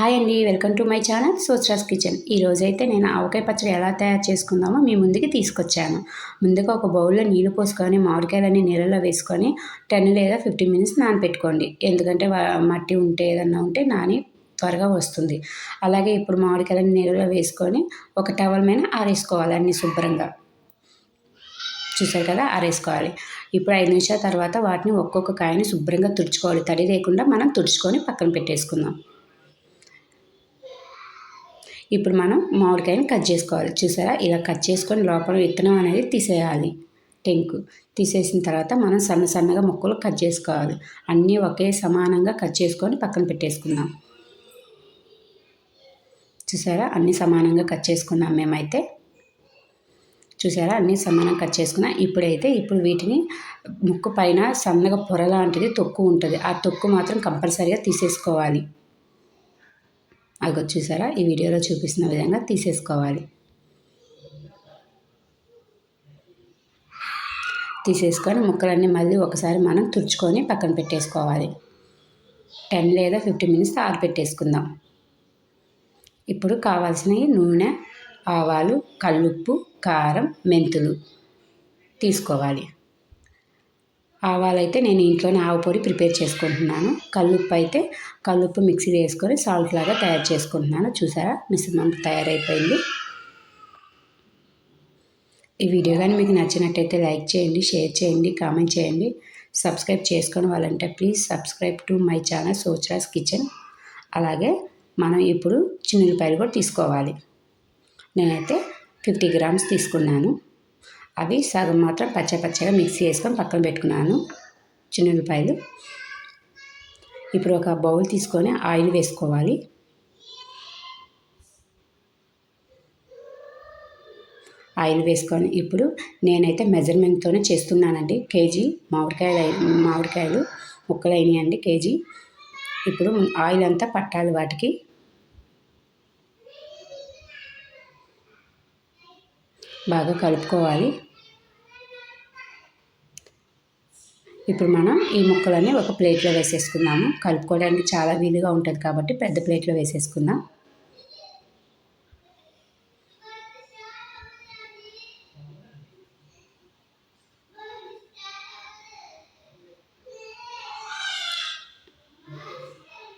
Hi అండి welcome to my channel సోచ్రాస్ kitchen. ఈరోజైతే నేను ఆవకాయ పచ్చడి ఎలా తయారు చేసుకుందామో మీ ముందుకి తీసుకొచ్చాను. ముందుగా ఒక బౌల్లో నీళ్ళు పోసుకొని మామిడికాయలన్నీ నీళ్ళలో వేసుకొని టెన్ లేదా ఫిఫ్టీన్ మినిట్స్ నానపెట్టుకోండి. ఎందుకంటే మట్టి ఉంటే ఏదన్నా ఉంటే నాని త్వరగా వస్తుంది. అలాగే ఇప్పుడు మామిడికాయలని నీళ్ళలో వేసుకొని ఒక టవల్ మీద ఆరేసుకోవాలి అన్ని శుభ్రంగా. చూసారు కదా ఆరేసుకోవాలి. ఇప్పుడు ఐదు నిమిషాల తర్వాత వాటిని ఒక్కొక్క కాయని శుభ్రంగా తుడుచుకోవాలి. తడి లేకుండా మనం తుడుచుకొని పక్కన పెట్టేసుకుందాం. ఇప్పుడు మనం మామిడికాయని కట్ చేసుకోవాలి. చూసారా? ఇలా కట్ చేసుకొని లోపల విత్తనం అనేది తీసేయాలి. టెంకు తీసేసిన తర్వాత మనం సన్న సన్నగా ముక్కలు కట్ చేసుకోవాలి. అన్నీ ఒకే సమానంగా కట్ చేసుకొని పక్కన పెట్టేసుకుందాం. చూసారా? అన్నీ సమానంగా కట్ చేసుకున్నాం మేమైతే. చూసారా? అన్నీ సమానంగా కట్ చేసుకున్నాం. ఇప్పుడైతే ఇప్పుడు వీటిని ముక్కు పైన సన్నగా పొర లాంటిది తొక్కు ఉంటుంది. ఆ తొక్కు మాత్రం కంపల్సరీగా తీసేసుకోవాలి. అవి చూసారా ఈ వీడియోలో చూపిస్తున్న విధంగా తీసేసుకోవాలి. తీసేసుకొని ముక్కలన్నీ మళ్ళీ ఒకసారి మనం తుడుచుకొని పక్కన పెట్టేసుకోవాలి. టెన్ లేదా ఫిఫ్టీన్ మినిట్స్ ఆరిపెట్టేసుకుందాం ఇప్పుడు కావాల్సినవి నూనె ఆవాలు కల్లుప్పు కారం మెంతులు తీసుకోవాలి. ఆవాలైతే నేను ఇంట్లోనే ఆవు పొడి ప్రిపేర్ చేసుకుంటున్నాను. కల్లుప్పు అయితే కల్లుప్పు మిక్సీ వేసుకొని సాల్ట్ లాగా తయారు చేసుకుంటున్నాను. చూసారా? మిశ్రమం తయారైపోయింది. ఈ వీడియో కానీ మీకు నచ్చినట్టయితే లైక్ చేయండి షేర్ చేయండి కామెంట్ చేయండి. సబ్స్క్రైబ్ చేసుకొని వాళ్ళంటే please subscribe to my channel సోచరాస్ kitchen. అలాగే మనం ఇప్పుడు చిన్నులపాయలు కూడా తీసుకోవాలి. నేనైతే ఫిఫ్టీ గ్రామ్స్ తీసుకున్నాను. అవి సగం మాత్రం పచ్చ పచ్చగా మిక్సీ వేసుకొని పక్కన పెట్టుకున్నాను చిన్నులపాయలు ఇప్పుడు ఒక బౌల్ తీసుకొని ఆయిల్ వేసుకోవాలి. ఆయిల్ వేసుకొని ఇప్పుడు నేనైతే మెజర్మెంట్తోనే చేస్తున్నానండి. కేజీ మామిడికాయలు మామిడికాయలు ముక్కలు అయినాయండి కేజీ. ఇప్పుడు ఆయిల్ అంతా పట్టాలి వాటికి. బాగా కలుపుకోవాలి. ఇప్పుడు మనం ఈ ముక్కలన్నీ ఒక ప్లేట్లో వేసేసుకుందాము. కలుపుకోవడానికి చాలా వీలుగా ఉంటుంది కాబట్టి పెద్ద ప్లేట్లో వేసేసుకుందాం.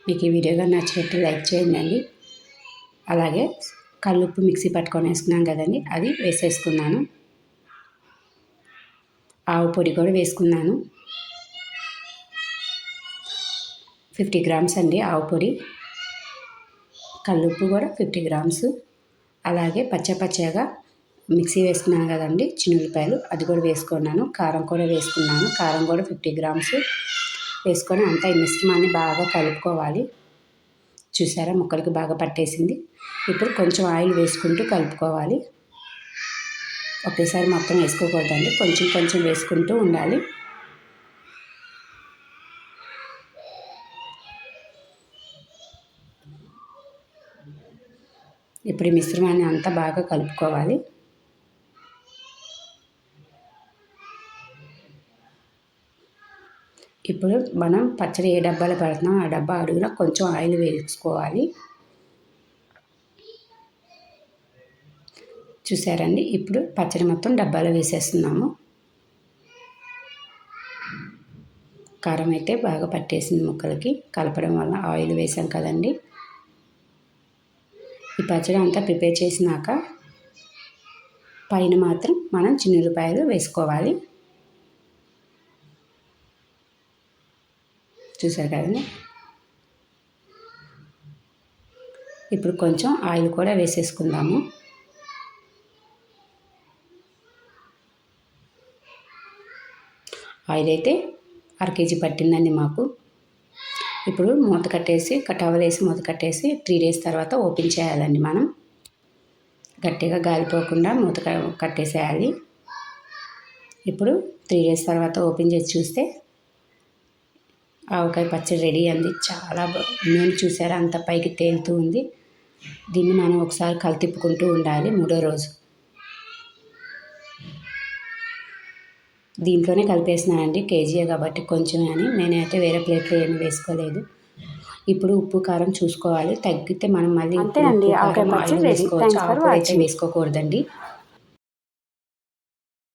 మీకు ఈ వీడియోగా నచ్చినట్టు లైక్ చేయండి అలాగే కల్లుప్పు మిక్సీ పట్టుకొని వేసుకున్నాం కదండి అది వేసేసుకున్నాను. ఆవు పొడి కూడా వేసుకున్నాను. ఫిఫ్టీ గ్రామ్స్ అండి ఆవు పొడి. కల్లుప్పు కూడా ఫిఫ్టీ గ్రామ్స్. అలాగే పచ్చ పచ్చగా మిక్సీ వేసుకున్నాను కదండి చిన్నులపాయలు అది కూడా వేసుకున్నాను. కారం కూడా వేసుకున్నాను. కారం కూడా ఫిఫ్టీ గ్రామ్స్. వేసుకొని అంతా ఈ మిశ్రమాన్ని బాగా కలుపుకోవాలి. చూసారా ముక్కలకి బాగా పట్టేసింది. ఇప్పుడు కొంచెం ఆయిల్ వేసుకుంటూ కలుపుకోవాలి. ఒకేసారి మొత్తం వేసుకోకూడదండి. కొంచెం కొంచెం వేసుకుంటూ ఉండాలి. ఇప్పుడు ఈ మిశ్రమాన్ని అంతా బాగా కలుపుకోవాలి. ఇప్పుడు మనం పచ్చడి ఏ డబ్బాలో పెడుతున్నాం ఆ డబ్బా అడుగున కొంచెం ఆయిల్ వేసుకోవాలి చూసారండి? ఇప్పుడు పచ్చడి మొత్తం డబ్బాలో వేసేస్తున్నాము. కారం అయితే బాగా పట్టేసింది ముక్కలకి. కలపడం వల్ల ఆయిల్ వేసాం కదండి? ఈ పచ్చడి అంతా ప్రిపేర్ చేసినాక పైన మాత్రం మనం చిన్నులపాయలు వేసుకోవాలి. చూసారు కదండి? ఇప్పుడు కొంచెం ఆయిల్ కూడా వేసేసుకుందాము. ఆయిల్ అయితే అర కేజీ పట్టిందండి మాకు. ఇప్పుడు మూత కట్టేసి టవల్ వేసి మూత కట్టేసి త్రీ డేస్ తర్వాత ఓపెన్ చేయాలండి మనం. గట్టిగా గాలిపోకుండా మూత కట్టేసేయాలి. ఇప్పుడు త్రీ డేస్ తర్వాత ఓపెన్ చేసి చూస్తే ఆవకాయ పచ్చడి రెడీ అంది. చాలా నేను చూసారా అంత పైకి తేలుతూ ఉంది. దీన్ని మనం ఒకసారి కలితిప్పుకుంటూ ఉండాలి మూడో రోజు. దీంట్లోనే కలిపేసినానండి కేజీయే కాబట్టి కొంచెమే అని. నేనైతే వేరే ప్లేట్లో ఏమి వేసుకోలేదు. ఇప్పుడు ఉప్పు కారం చూసుకోవాలి. తగ్గితే మనం మళ్ళీ. వేసుకోవచ్చు. వేసుకోకూడదండి.